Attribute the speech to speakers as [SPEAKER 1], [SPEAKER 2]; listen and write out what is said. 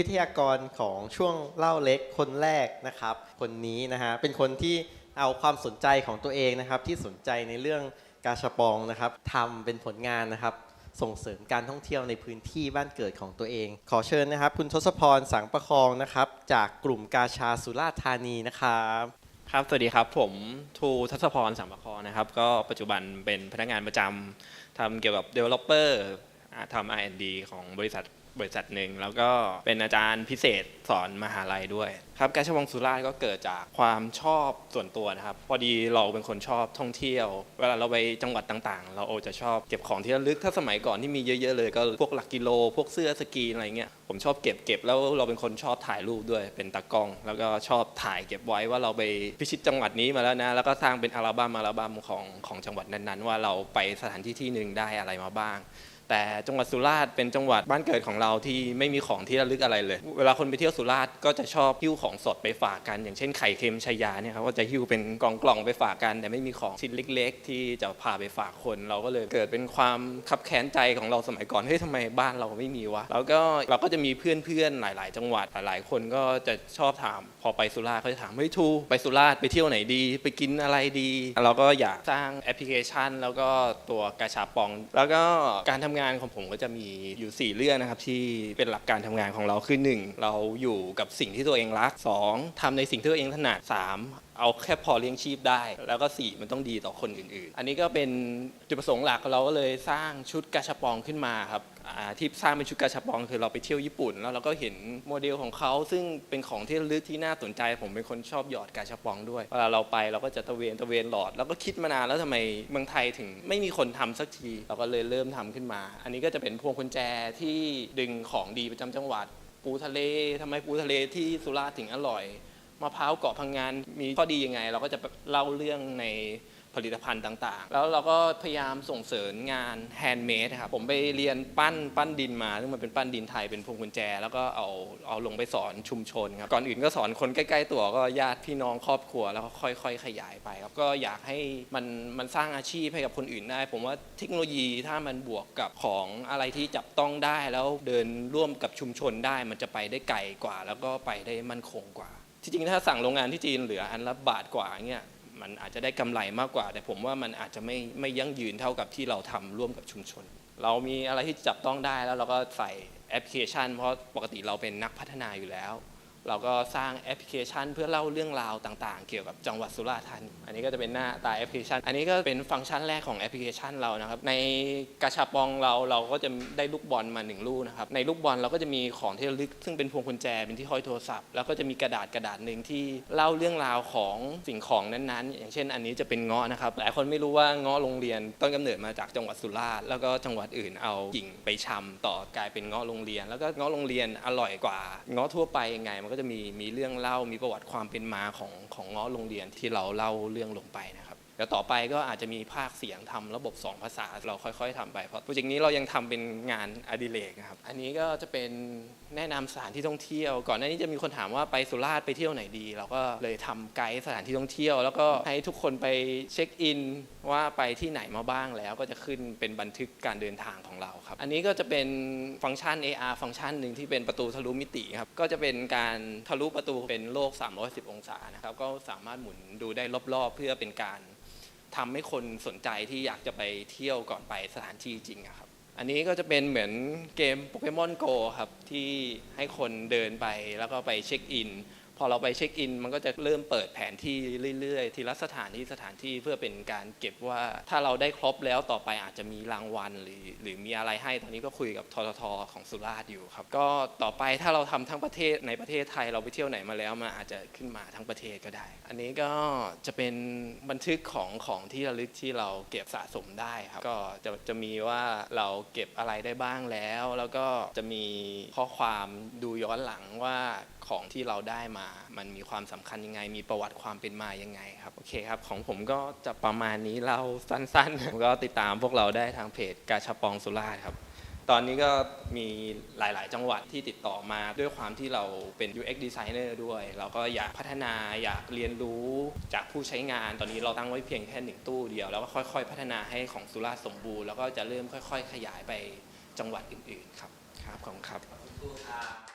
[SPEAKER 1] วิทยากรของช่วงเล่าเล็กคนแรกนะครับ คนนี้นะฮะเป็นคนที่เอาความสนใจของตัวเองนะครับ ที่สนใจในเรื่องกาชาปองนะครับทำเป็นผลงานนะครับ ส่งเสริมการท่องเที่ยวในพื้นที่บ้านเกิดของตัวเอง ขอเชิญนะครับ คุณทศพรสังประคองนะครับ จากกลุ่มกาชาสุราษฎร์ธานีนะครับ
[SPEAKER 2] ครับ สวัสดีครับ ผมทูทัศพรสัมปคอนะครับ ก็ปัจจุบันเป็นพนักงานประจำทำเกี่ยวกับ Developer อ่าทำ R&D ของบริษัท บริษัทหนึ่งแล้วก็เป็นอาจารย์พิเศษสอนมหาลัยด้วยครับการชวงสุราษฎร์ก็เกิดจากความชอบส่วนตัวนะครับ พอดีเราเป็นคนชอบท่องเที่ยว เวลาเราไปจังหวัดต่างๆ เราโอจะชอบเก็บของที่ระลึกถ้าสมัยก่อนที่มีเยอะ ๆ เลยก็พวกหลักกิโล พวกเสื้อสกีอะไรเงี้ยผมชอบเก็บเก็บแล้วเราเป็นคนชอบถ่ายรูปด้วยเป็นตากล้อง แล้วก็ชอบถ่ายเก็บไว้ว่าเราไปพิชิตจังหวัดนี้มาแล้วนะ แล้วก็สร้างเป็นอัลบั้มอัลบั้มของของจังหวัดนั้นๆ ว่าเราไปสถานที่ที่หนึ่งได้อะไรมาบ้าง แต่จังหวัดสุราษฎร์เป็นจังหวัดบ้านเกิดของเราที่ไม่มีของที่ระลึกอะไรเลย เวลาคนไปเที่ยวสุราษฎร์ก็จะชอบหิ้วของสดไปฝากกัน อย่างเช่นไข่เค็มชายาเนี่ยครับก็จะหิ้วเป็นกล่องๆไปฝากกัน แต่ไม่มีของชิ้นเล็ก ๆ ที่จะพาไปฝากคน เราก็เลยเกิดเป็นความคับแค้นใจของเราสมัยก่อนเฮ้ยทำไมบ้านเราไม่มีวะแล้วก็เราก็จะมีเพื่อนๆหลาย ๆ จังหวัดหลายๆคนก็จะชอบถาม พอไปสุราษฎร์เขาจะถามเฮ้ยทูไปสุราษฎร์ไปเที่ยวไหนดี ไปกินอะไรดี เราก็อยากสร้างแอปพลิเคชัน แล้วก็ตัวกาชาปอง แล้วก็การทำงานงานของผมก็จะมีอยู่ 4 เรื่องนะครับ ที่เป็นหลักการทำงานของเราคือ 1 เราอยู่กับสิ่งที่ตัวเองรัก 2ทำในสิ่งที่ตัวเองถนัด 3 เอาแค่พอเลี้ยงชีพได้ แล้วก็ 4 มันต้องดีต่อคนอื่นๆ อันนี้ก็เป็นจุดประสงค์หลักเราก็เลยสร้างชุดกาชาปองขึ้นมาครับที่สร้างเป็นชุดกาชาปองคือเราไปเที่ยวญี่ปุ่น แล้วเราก็เห็นโมเดลของเขาซึ่งเป็นของที่ลึกที่น่าสนใจ ผมเป็นคนชอบหยอดกาชาปองด้วยเวลาเราไปเราก็จะตะเวนตะเวนหลอด แล้วก็คิดมานานแล้วทำไมเมืองไทยถึงไม่มีคนทำสักที เราก็เลยเริ่มทำขึ้นมา อันนี้ก็จะเป็นพวงกุญแจที่ดึงของดีประจำจังหวัดปูทะเลทำไมปูทะเลที่สุราษฎร์ถึงอร่อย มะพร้าวเกาะพังงานมีข้อดียังไง เราก็จะเล่าเรื่องในผลิตภัณฑ์ต่างๆ แล้วเราก็พยายามส่งเสริมงานแฮนด์เมดครับ ผมไปเรียนปั้นปั้นดินมา ซึ่งมันเป็นปั้นดินไทยเป็นพวงกุญแจ แล้วก็เอาเอาลงไปสอนชุมชนครับ ก่อนอื่นก็สอนคนใกล้ๆตัวก็ญาติพี่น้องครอบครัว แล้วก็ค่อย ๆ ขยายไปครับ ก็อยากให้มันมันสร้างอาชีพให้กับคนอื่นได้ ผมว่าเทคโนโลยีถ้ามันบวกกับของอะไรที่จับต้องได้ แล้วเดินร่วมกับชุมชนได้ มันจะไปได้ไกลกว่า แล้วก็ไปได้มั่นคงกว่า ที่จริงถ้าสั่งโรงงานที่จีนเหลืออันละบาทกว่าเงี้ยมันอาจจะได้กำไรมากกว่า แต่ผมว่ามันอาจจะไม่ไม่ยั่งยืนเท่ากับที่เราทำร่วมกับชุมชน เรามีอะไรที่จับต้องได้แล้วเราก็ใส่แอปพลิเคชัน เพราะปกติเราเป็นนักพัฒนาอยู่แล้ว เราก็สร้างแอปพลิเคชัน เพื่อเล่าเรื่องราวต่างๆ เกี่ยวกับจังหวัดสุราษฎร์ธานี อันนี้ก็จะเป็นหน้าตาแอปพลิเคชัน อันนี้ก็เป็นฟังก์ชันแรกของแอปพลิเคชันเรานะครับ ในกาชาปองเราเราก็จะได้ลูกบอลมาหนึ่งลูกนะครับ ในลูกบอลเราก็จะมีของที่ระลึก ซึ่งเป็นพวงกุญแจ เป็นที่ห้อยโทรศัพท์ แล้วก็จะมีกระดาษกระดาษหนึ่งที่เล่าเรื่องราวของสิ่งของนั้นๆ อย่างเช่น อันนี้จะเป็นเงาะนะครับ หลายคนไม่รู้ว่าเงาะโรงเรียน ต้นกำเนิดมาจากจังหวัดสุราษฎร์ แล้วก็จังหวัดอื่นเอากิ่งไปชำต่อกลายเป็นเงาะโรงเรียน แล้วก็เงาะโรงเรียนอร่อยกว่าเงาะทั่วไปยังไงก็จะมีมีเรื่องเล่ามีประวัติความเป็นมาของของเงาะโรงเรียนที่เราเล่าเรื่องลงไปนะครับ ดี๋ยวต่อไปก็อาจจะมีภาคเสียงทำระบบ 2 ภาษาเราค่อยๆทำไปเพราะโปรเจกต์นี้เรายังทำเป็นงานอดิเรกนะครับอันนี้ก็จะเป็นแนะนำสถานที่ท่องเที่ยว ก่อนหน้านี้จะมีคนถามว่าไปสุราษฎร์ไปเที่ยวไหนดี เราก็เลยทำไกด์สถานที่ท่องเที่ยว แล้วก็ให้ทุกคนไปเช็คอินว่าไปที่ไหนมาบ้างแล้วก็จะขึ้นเป็นบันทึกการเดินทางของเราครับ อันนี้ก็จะเป็นฟังก์ชัน AR ฟังก์ชันหนึ่งที่เป็นประตูทะลุมิติครับก็จะเป็นการทะลุประตูเป็นโลก 310 องศานะครับก็สามารถหมุนดูได้รอบๆ เพื่อเป็นการ ทำให้คนสนใจที่อยากจะไปเที่ยวก่อนไปสถานที่จริงครับ อันนี้ก็จะเป็นเหมือนเกมโปเกมอนโกครับที่ให้คนเดินไปแล้วก็ไปเช็คอิน พอเราไปเช็คอิน มันก็จะเริ่มเปิดแผนที่เรื่อยๆ ทีละสถานที่สถานที่เพื่อเป็นการเก็บว่าถ้าเราได้ครบแล้วต่อไปอาจจะมีรางวัลหรือหรือมีอะไรให้ตอนนี้ก็คุยกับทททของสุราษฎร์อยู่ครับ ก็ต่อไปถ้าเราทำทั้งประเทศในประเทศไทยเราไปเที่ยวไหนมาแล้วมันอาจจะขึ้นมาทั้งประเทศก็ได้ อันนี้ก็จะเป็นบันทึกของของที่ระลึกที่เราเก็บสะสมได้ครับ ก็จะจะมีว่าเราเก็บอะไรได้บ้างแล้ว แล้วก็จะมีข้อความดูย้อนหลังว่า ของที่เราได้มา มันมีความสำคัญยังไง มีประวัติความเป็นมายังไงครับ โอเคครับ ของผมก็จะประมาณนี้เราสั้นๆก็ติดตามพวกเราได้ทางเพจกาชาปองสุราครับ ตอนนี้ก็มีหลาย ๆ จังหวัดที่ติดต่อมาด้วยความที่เราเป็น UX designer ด้วย เราก็อยากพัฒนาอยากเรียนรู้จากผู้ใช้งาน ตอนนี้เราตั้งไว้เพียงแค่หนึ่งตู้เดียว แล้วก็ค่อย ๆ พัฒนาให้ของสุราสมบูรณ์ แล้วก็จะเริ่มค่อย ๆ ขยายไปจังหวัดอื่น ๆ ครับ ครับ ขอบคุณครับ